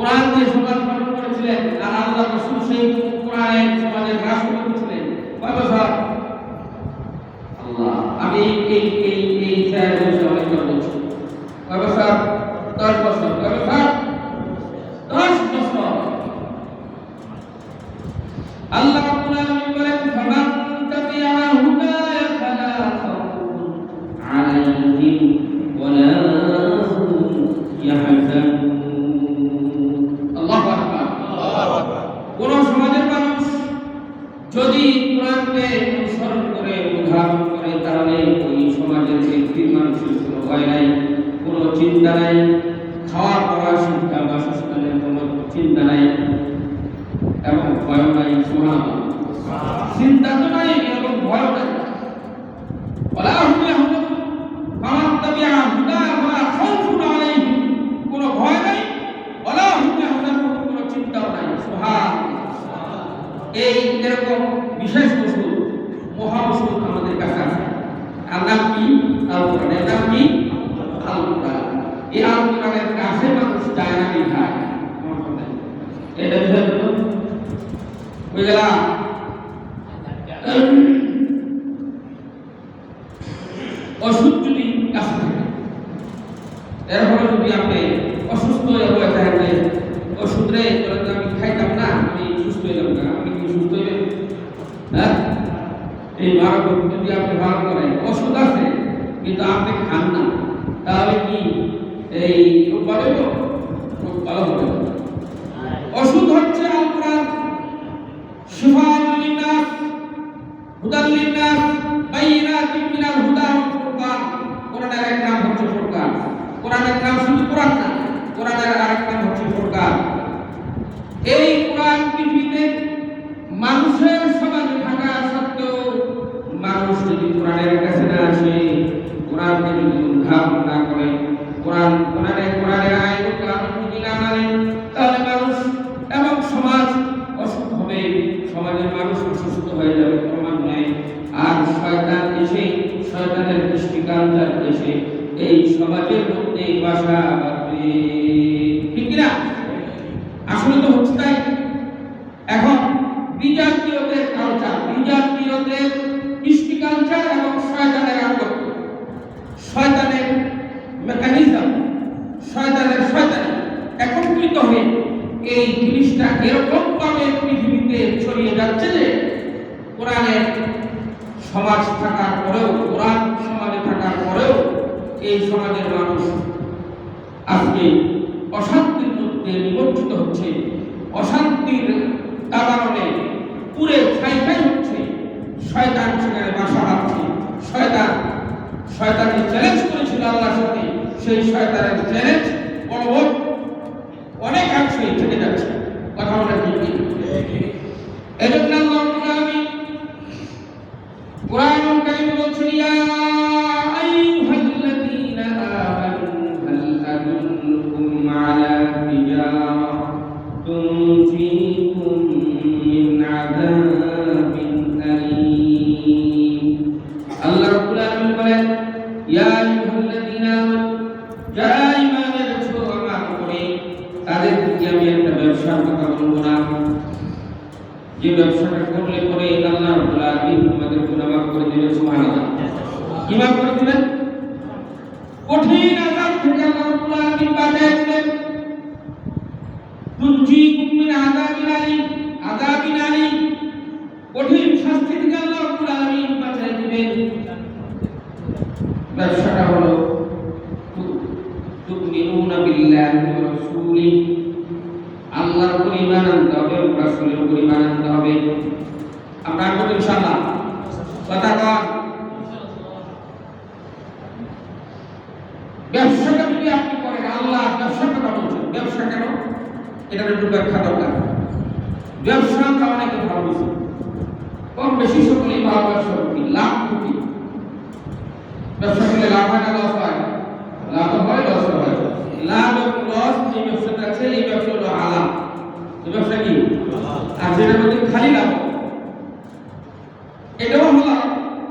কোরআন দিয়ে সমাজ গঠন করেছিলেন আর আল্লাহ রসুল সেই কোরআনের সমাজের রাষ্ট্র করেছিলেন আমি এই অনুধাবন কারণে ওই সমাজের ব্যক্তির মানুষের কোনো ভয় নাই, কোনো চিন্তা নাই। খাওয়া পড়া শিক্ষা বাসস্থানের কোনো চিন্তা নাই এবং ভয় নাই, সুবহানাল্লাহ। চিন্তা তো নাই এবং ভয় নাই ওলা হুম ইয়াহজানুন ফামান তাবিআ হুদায়া ফালা খাউফুন আলাইহিম কোনো ভয় নাই ওলা হুম ইয়াহজানুন কোনো চিন্তাও নাই সুবহানাল্লাহ এই এরকম বিশেষ ওষুধ মহা ওষুধ আমাদের কাছে আছে আর নাম কি আল কোরআন এর নাম কি আল কোরআন এই আল কোরআনের কাছে মানুষ যায় না কি খায় এটা বুঝা গেল বুঝে গেলাম ওষুধ যদি কাছে থাকে এরপরে যদি আপনি অসুস্থ হয়ে বলে থাকেন যে ওষুধ রে তোরা তো আমি খাইতাম না আমি সুস্থ হইলাম না আপনি কি সুস্থ হইবেন হ্যাঁ এই ভালো যদি আপনি ভালো করেন ওষুধ আছে কিন্তু আপনি খান না তাহলে কি এই রোগ ভালো হইব রোগ ভালো হবে না। ওষুধ হচ্ছে আল কোরআন শিফাউল লিন্নাস হুদাল লিন্নাস বাইয়িনাতিন মিনাল হুদা ওয়াল ফুরকান কোরআনের এক নাম হচ্ছে ফুরকান কোরআনের নাম শুধু কোরআন না কোরআনের আরেক নাম হচ্ছে ফুরকান এই কোরআন পৃথিবীতে মানুষের সমাজে থাকা সত্ত্বেও মানুষ যদি কোরআনের কাছে না আসে কোরআনকে যদি উদ্ধারণ না করে কোরআন কোরআনের কোরআনের আইন ও কানুন যদি না মানে তাহলে মানুষ এবং সমাজ অসুখ হবে সমাজের মানুষ অসুস্থ হয়ে যাবে ক্রমান্বয়ে আর শয়তান এসে শয়তানের দৃষ্টিকান্তার এসে এই সমাজের মধ্যে বাসা বাঁধবে ঠিক কিনা আসলে নাই এখন বিজাতীয়দের কালচার বিজাতীয়দের কৃষ্টি কালচার এবং শয়তানের আনুগত্য শয়তানের মেকানিজম শয়তানের শয়তান একত্রিত হয়ে এই জিনিসটা এরকম ভাবে পৃথিবীতে ছড়িয়ে যাচ্ছে যে কোরআনের সমাজ থাকার পরেও কোরআন সমাজে থাকার পরেও এই সমাজের মানুষ আজকে অশান্তির মধ্যে নিমজ্জিত হচ্ছে অশান্তির কারণে পুরে ছাই ছাই হচ্ছে শয়তান সেখানে বাসা বাঁধছে শয়তান শয়তানকে চ্যালেঞ্জ করেছিল আল্লাহর সাথে সেই শয়তানের চ্যালেঞ্জ বলবৎ অনেক অংশে থেকে যাচ্ছে। কথা বলে ঠিক এই এজন্য যে ব্যবসাটা করলে পরে আল্লাহ রাব্বুল আলামিন তোমাদের গুনাহ করে দিবেন, সুবহানাল্লাহ। কি মাফ করে দিবেন? কঠিন আযাব থেকে আল্লাহ রাব্বুল আলামিন বাঁচিয়ে দিবেন তুনজিকুম মিন আযাবিল আলীম আযাবিন আলীম কঠিন শাস্তি থেকে আল্লাহ রাব্বুল আলামিন বাঁচিয়ে দিবেন ব্যবসাটা হলো তুমিনুনা বিল্লাহি ওয়া রাসূলিহি আল্লাহর উপর ঈমান আনতে হবে এবং রাসূলের উপর ঈমান আনতে হবে। আমরা আনব ইনশাআল্লাহ। কথা ব্যবসাটা যদি আপনি করেন? আল্লাহ ব্যবসার কথা ব্যবসা কেন? এটা একটু ব্যাখ্যা দরকার ব্যবসা আমরা অনেকে ভালো বুঝি। কম বেশি সকলেই ভালো ব্যবসা করি। লাভ ক্ষতি ব্যবসা করলে লাভ হয় না, লস হয়? লাভ হয়, লস হয়। লাভ এবং লস যে ব্যবসাটা আছে, এই ব্যবসা হলো এই ব্যবসা কি? আর যেটার মধ্যে খালি লাভ এটাও হালাল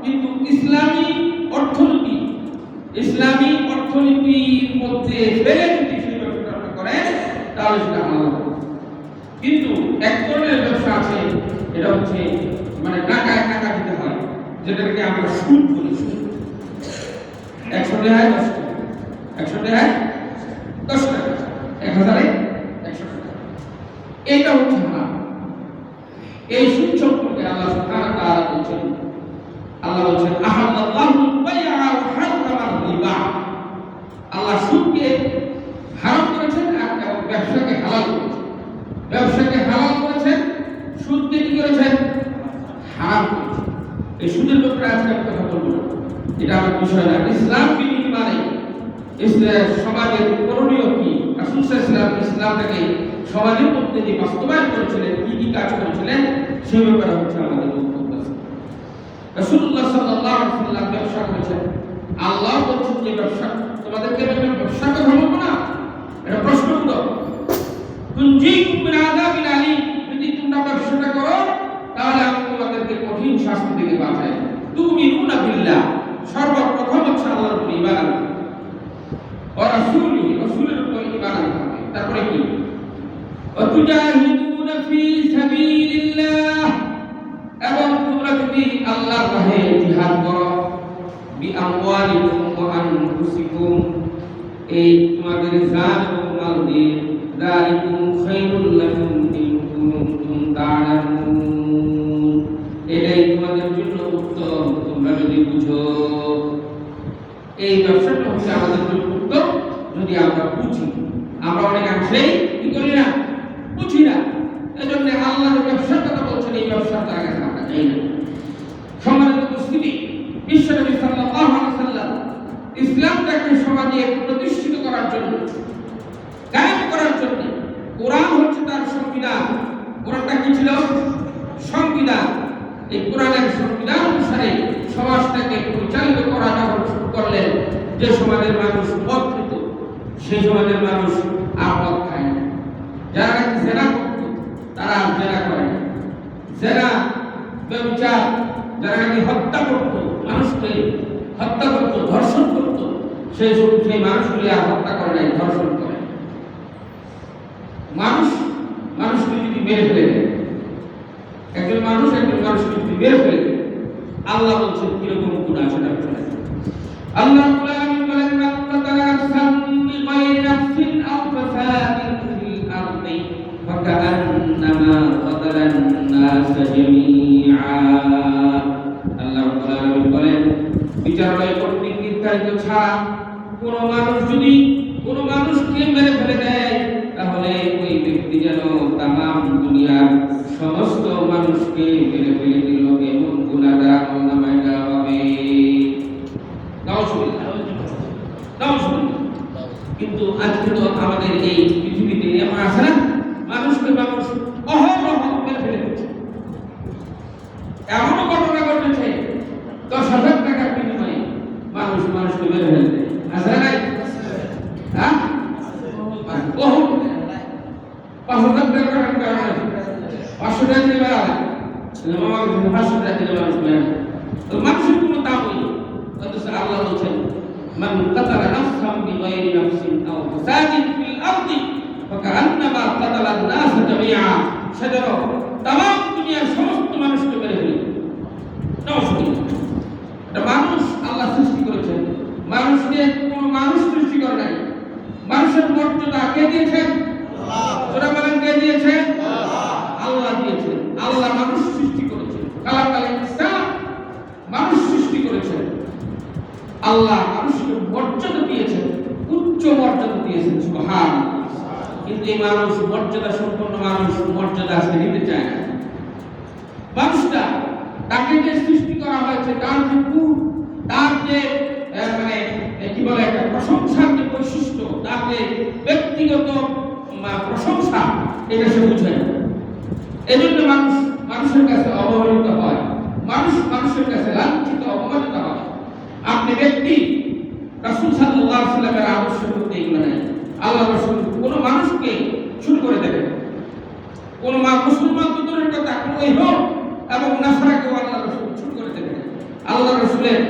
কিন্তু ইসলামী অর্থনীতি, ইসলামী অর্থনীতির মধ্যে ফেলে যদি সেই ব্যবসাটা আপনি করেন, তাহলে সেটা হালাল কিন্তু এক ধরনের ব্যবসা আছে, এটা হচ্ছে মানে টাকায় টাকা দিতে হয়, যেটাকে আমরা সুদ বলি। সুদ একশো টাকায় দশ একশো টাকায় দশ টাকা এক হাজারে একশো টাকা এইটা হচ্ছে হারাম এই সুদ সম্পর্কে আল্লাহ সুবহানাহু ওয়া তাআলা বলছেন আল্লাহ বলছেন আহাল্লাহু বাইআ ওয়া হারামা রিবা আল্লাহ সুদকে হারাম করেছেন আর এবং ব্যবসাকে হালাল করেছেন ব্যবসাকে হালাল করেছেন সুদকে কি করেছেন হারাম করেছেন এই সুদের ব্যাপারে আজকে আমি কথা বলব না এটা আমার বিষয় না ইসলাম কি মানে ইসলাম সমাজের করণীয় কি? রাসূল আলাইহি ইসলামটাকে সমাজের মধ্যে যে বাস্তবায়ন করেছিলেন, কি কি কাজ করেছিলেন, সে ব্যাপারে হচ্ছে আমাদের বক্তব্য আছে। রাসূলুল্লাহ সাল্লাল্লাহু ব্যবসা করেছেন। আল্লাহ বলছেন যে ব্যবসা, তোমাদেরকে আমি ব্যবসা কথা বলব না? এটা প্রশ্ন তুনজিকুম মিন আযাবিন যদি তোমরা ব্যবসাটা করো, তাহলে আমি তোমাদেরকে কঠিন শাস্তি থেকে বাঁচাই। তুমিনুনা বিল্লাহ। সর্বপ্রথম হচ্ছে আল্লাহর উপর রাসূলি রাসূলের উপর ঈমান আনতে। তারপরে কি? অতুজাহিদুনা ফি সাবিলিল্লাহ। এবং তোমরা যদি আল্লাহর রাহে জিহাদ করো, বি আমওয়ালিকুম ওয়া আনফুসিকুম, এই তোমাদের জান এবং মাল দিয়ে যালিকুম খায়রুল লাকুম ইন কুনতুম তা'লামুন। এটাই তোমাদের জন্য উত্তম, তোমরা যদি বুঝো। এই ব্যবসাটা হচ্ছে আমাদের জন্য উত্তম যদি আমরা বুঝি আমরা অনেকাংশেই কি করি না বুঝি না এজন্য আল্লাহ যে ব্যবসার কথা বলছেন এই ব্যবসার তার কাছে আমরা যাই না সম্মানিত মুসলিম বিশ্বনবী সাল্লাল্লাহু আলাইহি সাল্লাম ইসলামটাকে সমাজে প্রতিষ্ঠিত করার জন্য কায়েম করার জন্য। কোরআন হচ্ছে তার সংবিধান। কোরআনটা কি ছিল? সংবিধান। এই কোরআনের সংবিধান অনুসারে সমাজটাকে পরিচালিত করা যখন শুরু করলেন যে সমাজের মানুষ পথ পেত সেই সমাজের মানুষ আর পথ খায় না। যারা নাকি জেনা করত, তারা আর জেনা করে না। জেনা, ব্যবচার, যারা নাকি হত্যা করত, মানুষকে হত্যা করত, ধর্ষণ করত সেই সব সেই মানুষগুলি আর হত্যা করে নাই ধর্ষণ করে মানুষ মানুষকে যদি মেরে ফেলে দেয় একজন মানুষ একজন মানুষকে যদি মেরে ফেলে দেয় আল্লাহ বলছেন কিরকম গুণা সেটা শোনেন আল্লাহ রাব্বুল আলামিন বলেন মান কাতালা নাফসান বিগাইরি নাফসিন আও ফাসাদিন ফিল আরদি ফাকান্নামা কাতালা الناس জামিআ আল্লাহ রাব্বুল আলামিন বলেন বিচারালয় কর্তৃক নির্ধারিত ছাড়া কোন মানুষ যদি কোন মানুষকে মেরে ফেলে দেয়, তাহলে ওই ব্যক্তি যেন তামাম দুনিয়ার সমস্ত মানুষকে মেরে ফেলে দিল এমন গুণাগার আমলনামায় দেওয়া হবে। কিন্তু আজকে তো আমাদের এই পৃথিবীতে এমন আছে না, মানুষকে মানুষ সেটা মর্যাদা সম্পন্ন মানুষ মর্যাদা আজকে নিতে চায় না। মানুষটা তাকে যে সৃষ্টি করা হয়েছে, তার যে গুণ, তার যে মানে কি বলে একটা প্রশংসার যে বৈশিষ্ট্য যে ব্যক্তিগত প্রশংসা, এটা সে বুঝে না। এজন্য মানুষ মানুষের কাছে অবহেলিত হয়। মানুষ মানুষের কাছে লাঞ্ছিত, অপমানিত হয়। আপনি ব্যক্তি, রাসূল আলাইহি সাল্লামের আদর্শের মধ্যে আল্লাহ রাসূল কোন মানুষকে শুরু করে দেবে। কোন মা মুসলমান তো দূরের কথা ওই হোক, এবং নাসারাকেও আল্লাহ রসুল শুরু করে দেবেন আল্লাহ রসুলের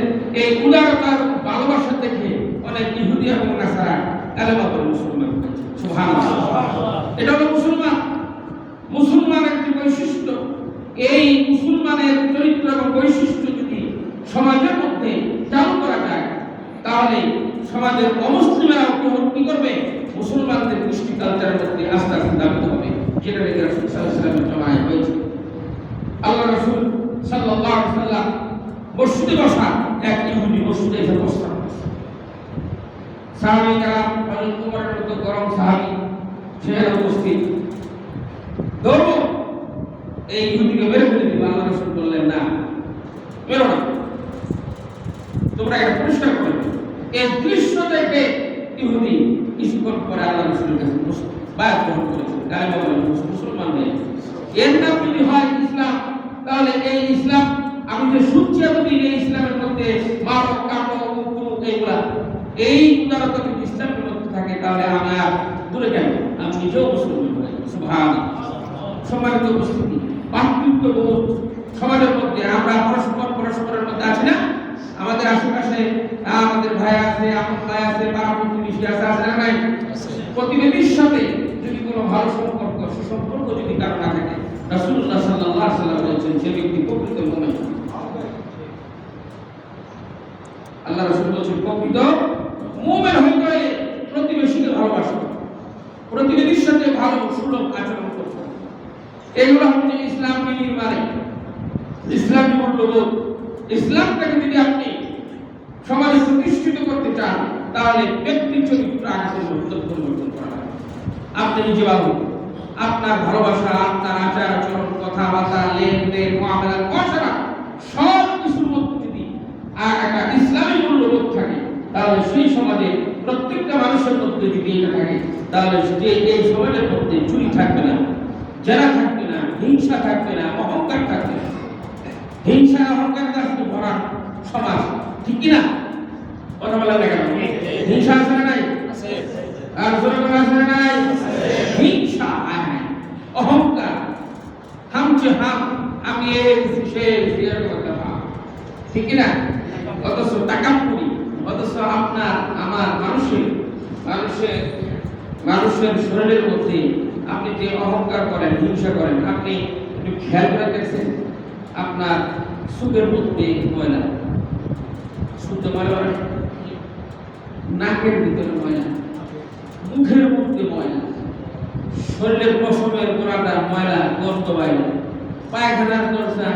এই উদারতার ভালোবাসা দেখে অনেক ইহুদি এবং নাসারা এলাকা করে মুসলমান এটা হলো মুসলমান। মুসলমান একটি বৈশিষ্ট্য। এই মুসলমানের চরিত্র এবং বৈশিষ্ট্য যদি সমাজের মধ্যে চালু করা যায়, তাহলে সমাজের অমুসলিমেরা কি করবে? মুসলমানদের কৃষ্টি কালচারের আস্তে আস্তে দাবিত হবে। যেটা সাল্লামের জমায় হয়েছে। আল্লাহ রসুল সাল্লাহ মসজিদে বসা এক ইহুদি মসজিদে এসে বসতাম সাহাবি উমরের মতো গরম সাহাবি, সেখানে উপস্থিত। ধরবো এই ইহুদিকে বের করে দিবে। আল্লাহ রসুল বললেন, না, বেরো না। তোমরা এটা পরিষ্কার করে এই দৃশ্য দেখে ইহুদি কিছুক্ষণ পরে আল্লাহ রসুলের কাছে বায়াত গ্রহণ করেছে গায়ে বলে মুসলমান হয়ে এর যদি হয় ইসলাম, তাহলে এই ইসলাম, আমি যে শুনছি এতদিন, এই ইসলামের মধ্যে মারো কাটো এইগুলা, এই উদারতা যদি ইসলামের মধ্যে থাকে, তাহলে আমি দূরে কেন আমি নিজেও মুসলমান হয়ে সুভান সম্মানিত উপস্থিতি বোধ সমাজের মধ্যে আমরা পরস্পর, পরস্পরের মধ্যে আছি না? আমাদের আশেপাশে আমাদের ভাই আছে, আপন ভাই আছে পাড়া প্রতিবেশী আছে আছে না নাই প্রতিবেশীর সাথে যদি কোনো ভালো সম্পর্ক সুসম্পর্ক যদি কারও না থাকে, রাসূলুল্লাহ সাল্লাল্লাহু আলাইহি সাল্লাম বলেছেন সে ব্যক্তি প্রকৃত মুমিন আল্লাহ রাসূল বলেছেন, প্রকৃত প্রতিবেশীকে ভালোবাসো প্রতিবেশীর সাথে ভালো, সুলভ আচরণ করতে। এগুলো হচ্ছে ইসলামকে নির্মাণে ইসলামী মূল্যবোধ ইসলামটাকে যদি আপনি সমাজে প্রতিষ্ঠিত করতে চান, তাহলে ব্যক্তি চরিত্র আগে পরিবর্তন। আপনি নিজে ভালো আপনার ভালোবাসা আপনার আচার আচরণ কথাবার্তা লেনদেন মহামেলা পয়সা সব কিছুর মধ্যে যদি আ- একটা ইসলামী মূল্যবোধ থাকে তাহলে সেই সমাজে প্রত্যেকটা মানুষের মধ্যে যদি এটা থাকে তাহলে এই সমাজের মধ্যে চুরি থাকবে না জেলা থাকবে না হিংসা থাকবে না অহংকার থাকবে না। হিংসা অহংকার আজকে ভরা সমাজ ঠিক কি না? কথা বলা কেন? হিংসা না নাই? আর নাই হিংসা আয় হায়। অহংকার হামছে হাম আমি এই সে ঠিক না? অথচ টাকা পুরি অথচ আপনার আমার মানুষের মানুষের মানুষের শরীরের মধ্যে আপনি যে অহংকার করেন, হিংসা করেন, আপনি একটু খেয়াল করে দেখছেন, আপনার সুখের মধ্যে ময়লা। শুদ্ধ ময়লা, নাকের ভিতরে ময়লা। মুখের মধ্যে ময়লা। শরীরের পশমের গোড়াটা ময়লা গর্ত বাইরে। পায়খানার দরজা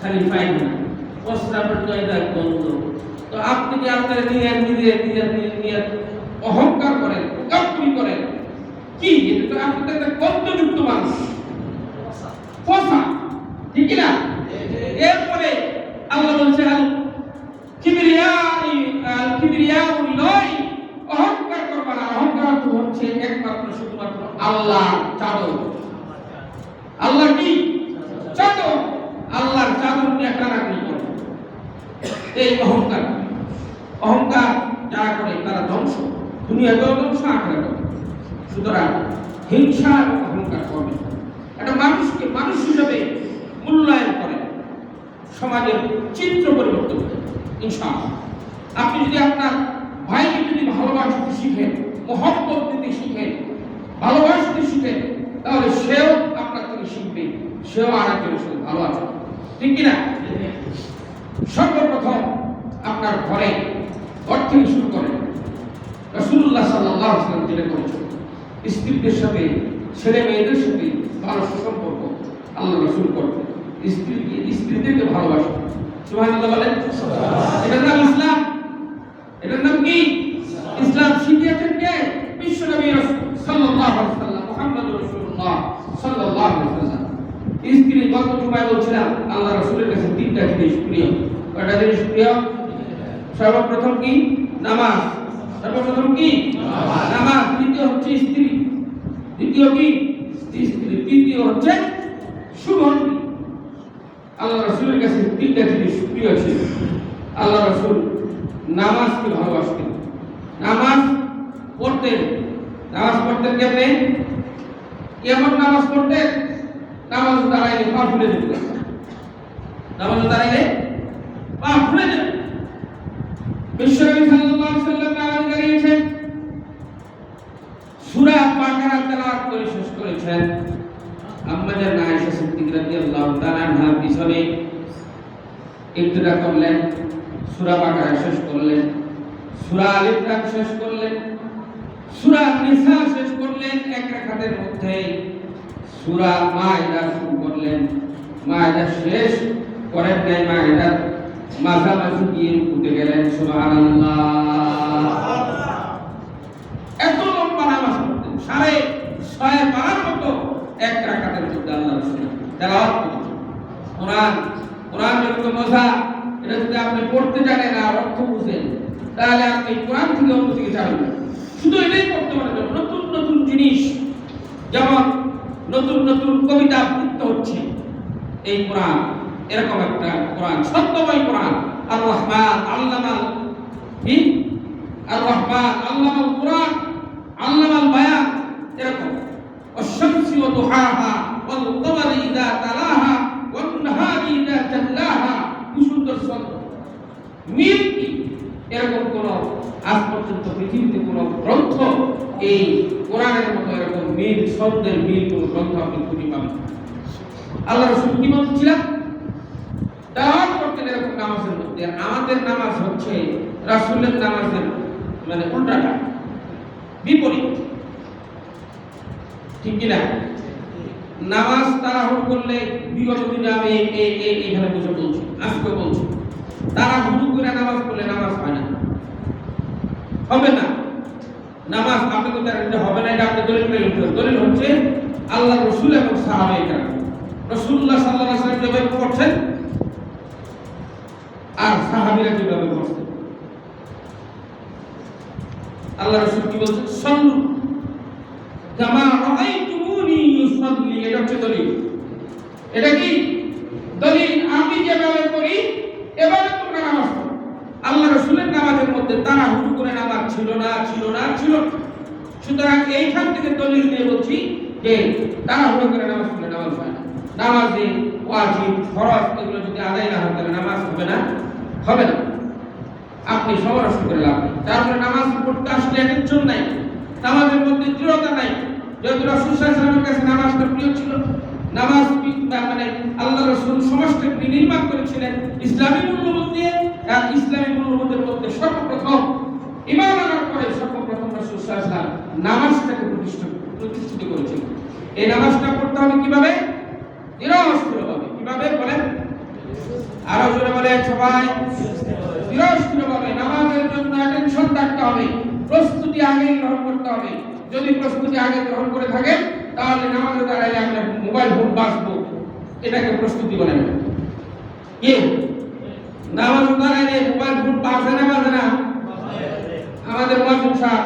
খালি পায়খানা। প্রস্রাবের দরজা গন্ধ তো আপনি কি আপনার নিয়ে নিজে নিজে নিয়ে অহংকার করেন প্রকাশপুরি করেন? কি? এটা তো আপনি তো একটা গন্ধযুক্ত মানুষ। ঠিক না? এরপরে আল্লাহ বলছে আল কিবরিয়া আল কিবরিয়া নয় অহংকার করবা না অহংকার তো হচ্ছে একমাত্র শুধুমাত্র আল্লাহ চাদর। আল্লাহ কি? চাদর। আল্লাহর চাদর নিয়ে টানাটানি করে। এই অহংকার। অহংকার যারা করে, তারা ধ্বংস। দুনিয়াতেও ধ্বংস আখড়া করে সুতরাং হিংসা অহংকার করবে একটা মানুষকে মানুষ হিসেবে মূল্যায়ন করে। সমাজের চিত্র পরিবর্তন করে, ইনশাআল্লাহ। আপনি যদি আপনার ভাইকে যদি ভালোবাসতে শিখেন, মহব্বত দিতে শিখেন ভালোবাসতে শিখে, তাহলে সেও আপনার থেকে শিখবে, সেও আরেকজনের সাথে ভালো আছে। ঠিক কিনা? সর্বপ্রথম আপনার ঘরে ঘর থেকে শুরু করেন। আলাইহি ওয়াসাল্লাম যেটা করেছেন, স্ত্রীদের সাথে, ছেলে মেয়েদের সাথে ভালো সুসম্পর্ক আল্লাহ রাসূল করতেন। স্ত্রীকে স্ত্রীদেরকে ভালোবাসতেন। সুবহানাল্লাহ বলেন। এটার নাম ইসলাম। এটার নাম কি? ইসলাম শিখিয়েছেন কে বিশ্ব নবী রাসূল সাল্লাল্লাহু আলাইহি ওয়াসাল্লাম মুহাম্মদুর রাসূলুল্লাহ সাল্লাল্লাহু আলাইহি ওয়াসাল্লাম। স্ত্রী গত জুমায় বলছিলাম আল্লাহ রাসূলের কাছে তিনটা জিনিস প্রিয়। কয়টা জিনিস প্রিয়? সর্বপ্রথম কি? নামাজ। সর্বপ্রথম কি? নামাজ। দ্বিতীয় হচ্ছে স্ত্রী। দ্বিতীয় কি? স্ত্রী। তৃতীয় হচ্ছে সুগন্ধি আল্লাহ রসুলের কাছে তিনটা জিনিস প্রিয় ছিল। আল্লাহ রসুল নামাজকে ভালোবাসতেন। নামাজ পড়তেন। নামাজ পড়তেন কেমনে? কেমন নামাজ পড়তেন নামাজ দাঁড়াইলে পা ফুলে যেত নামাজ দাঁড়াইলে পা ফুলে যেত বিশ্বনবী সাল্লাল্লাহু আলাইহি সাল্লাম নামাজ দাঁড়িয়েছেন। সূরা বাকারা তেলাওয়াত করে শেষ করেছেন। আম্মা জান আয়েশা সিদ্দিক রাদিয়াল্লাহু তাআলা আনহার পিছনে ইবতিদা করলেন, সূরা বাকারা শেষ করলেন, সূরা আল ইমরান শেষ করলেন। সূরা নিসা শেষ করলেন এক রাকাতের মধ্যে। সূরা মাইদা শুরু করলেন। মাইদা শেষ করেন নাই মাইদার মাঝামাঝি গিয়ে উঠে গেলেন। সুবহানাল্লাহ। এত লম্বা নামাজ পড়তেন, সাড়ে ছয় পারার মতো এক রাকাতের মধ্যে আল্লাহ রসুল কোরআন কোরআন যত মজা, এটা যদি আপনি পড়তে জানেন আর অর্থ বুঝেন, তাহলে আপনি কোরআন থেকে অন্য দিকে যাবেন। শুধু এটাই পড়তে পারেন না, নতুন নতুন জিনিস যেমন নতুন নতুন কবিতা আবৃত্ত হচ্ছে এই কোরআন এরকম একটা কোরআন সত্যময় কোরআন আর রহমান আল্লামাল কি আর রহমান আল্লামাল কোরআন আল্লামাল বায়ান এরকম والشمس وضحاها والقمر إذا تلاها والنهار إذا جلاها কি সুন্দর ছন্দ মিল কি এরকম কোন আজ পর্যন্ত পৃথিবীতে কোন গ্রন্থ এই কোরআনের মতো এরকম মিল, শব্দের মিল কোন গ্রন্থ আপনি খুঁজে পাবেন আল্লাহ রসুল কি বলছিলাম দাওয়াত করতেন এরকম নামাজের মধ্যে আমাদের নামাজ হচ্ছে রাসূলের নামাজের মানে উল্টাটা, বিপরীত। ঠিক কি না নামাজ তাড়াহুড়ো করলে বিগত দিনে আমি এখানে বসে বলছি আজকে বলছি তাড়াহুড়ো করে নামাজ পড়লে নামাজ হয় না। হবে না। নামাজ আপনি তো এটা হবে না, এটা আপনি দলিল পেলে উঠবে দলিল হচ্ছে আল্লাহ, রসুল এবং সাহাবাই কেরাম রসুল্লাহ সাল্লাহ সাল্লাম যেভাবে করছেন আর সাহাবিরা যেভাবে করছেন আল্লাহ, রসুল কি বলছেন? সল্লু এটা এটা কি? দলিল আমি যেভাবে করি এভাবে তোমরা নামাজ পড়ো আল্লাহ রসুলের নামাজের মধ্যে তারা হুজু করে নামাজ ছিল না ছিল না, ছিল। সুতরাং এইখান থেকে দলিল দিয়ে বলছি যে তারা হুজু করে নামাজ পড়লে নামাজ হয় না। নামাজে ওয়াজিব, ফরজ এগুলো যদি আদায় না হয় তাহলে নামাজ হবে না হবে না। আপনি সমরস করে লাভ তারপরে নামাজ পড়তে আসলে একজন নাই। নামাজের মধ্যে দৃঢ়তা নাই। যেহেতু রাসূল আলাইহি কাছে নামাজটা প্রিয় ছিল নামাজ মানে আল্লাহ রাসূল সমস্ত নির্মাণ করেছিলেন ইসলামী মূল্যবোধ দিয়ে, আর ইসলামী মূল্যবোধের মধ্যে সর্বপ্রথম ইমান আনার পরে সর্বপ্রথম রাসূল সাল্লাল্লাহু নামাজটাকে প্রতিষ্ঠা প্রতিষ্ঠিত করেছিলেন। এই নামাজটা পড়তে হবে কীভাবে? দৃঢ়স্থিরভাবে কীভাবে বলেন? আরও জোরে বলে সবাই। দৃঢ়স্থিরভাবে নামাজের জন্য অ্যাটেনশন থাকতে হবে। প্রস্তুতি আগে গ্রহণ করতে হবে। যদি প্রস্তুতি আগে গ্রহণ করে থাকেন তাহলে নামাজে দাঁড়াইলে আমরা মোবাইল ফোন বাঁচবো? এটাকে প্রস্তুতি বলে না। কি? নামাজে দাঁড়াইলে মোবাইল ফোন বাঁচে না বাজে না? আমাদের মহাজন সাহেব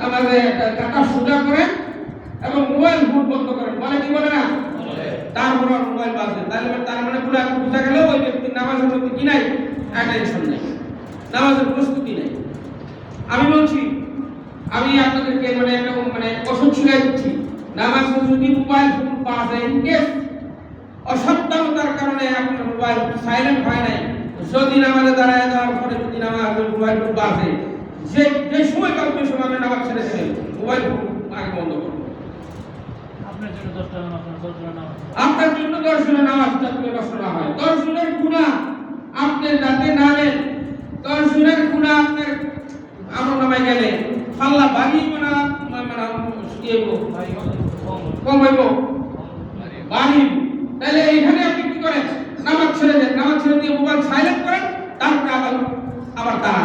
নামাজে টাকা সোজা করেন এবং মোবাইল ফোন বন্ধ করেন। বলে কি বলে না? তারপর মোবাইল বাজে তাহলে তার মানে পুরো এখন বোঝা গেল ওই ব্যক্তির নামাজের মধ্যে কি নাই? অ্যাটেনশন নাই। নামাজের প্রস্তুতি নাই। আমি বলছি আমি আপনাদেরকে মানে একটা মানে ওষুধ শিখাই দিচ্ছি। নামাজ যদি মোবাইল ফোন বাজে ইনকেস অসাবধানতার কারণে আপনার মোবাইল সাইলেন্ট হয় নাই যদি নামাজে দাঁড়ায় দেওয়ার পরে যদি নামাজ মোবাইল ফোন বাজে যে যে সময় কাউকে সময় আপনি নামাজ ছেড়ে দেবেন মোবাইল ফোন আগে বন্ধ করুন। আপনার জন্য দর্শনের নামাজ যাতে নষ্ট না হয় দর্শনের গুণা আপনি যাতে না নেন দর্শনের গুণা আপনার আমল নামায় গেলে পাল্লা বাড়িয়ে না হইবো, তাহলে এইখানে আপনি কি করেন? নামাজ ছেড়ে দেন। নামাজ ছেড়ে দিয়ে মোবাইল সাইলেন্ট করেন তারপরে আবার আবার তারা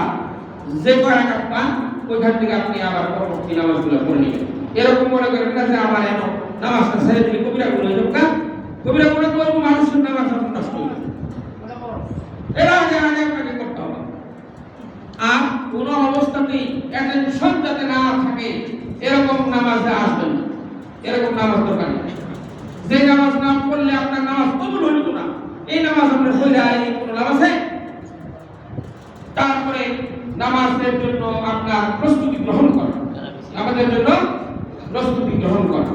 যে কয়েক পান ওইখান থেকে আপনি আবার পরবর্তী নামাজগুলো করে নেবেন। এরকম মনে করেন না যে আমার এমন নামাজটা ছেড়ে দিলে কবিরা গুণ হয়ে যাবে কবিরা গুণ তো ওই মানুষের নামাজ এখন নষ্ট হয়ে যাবে এটা আগে আগে আপনাকে করতে হবে আর কোন অবস্থাতেই অ্যাটেনশন যাতে না থাকে এরকম নামাজে আসবেন না। এরকম নামাজ দরকার নেই যে নামাজ না পড়লে আপনার নামাজ কবুল হইত না এই নামাজ আপনার হয়ে তারপরে নামাজের জন্য আপনার প্রস্তুতি গ্রহণ করা। আমাদের জন্য প্রস্তুতি গ্রহণ করা।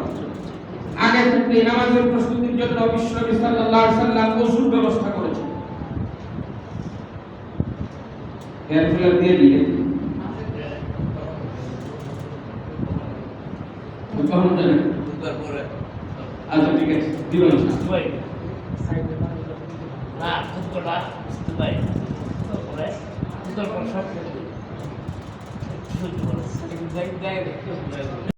আগে থেকে নামাজের প্রস্তুতির জন্য বিশ্বনবী সাল্লাল্লাহু আলাইহি সাল্লাম ওষুধ ব্যবস্থা করেছেন। দিয়ে দিলে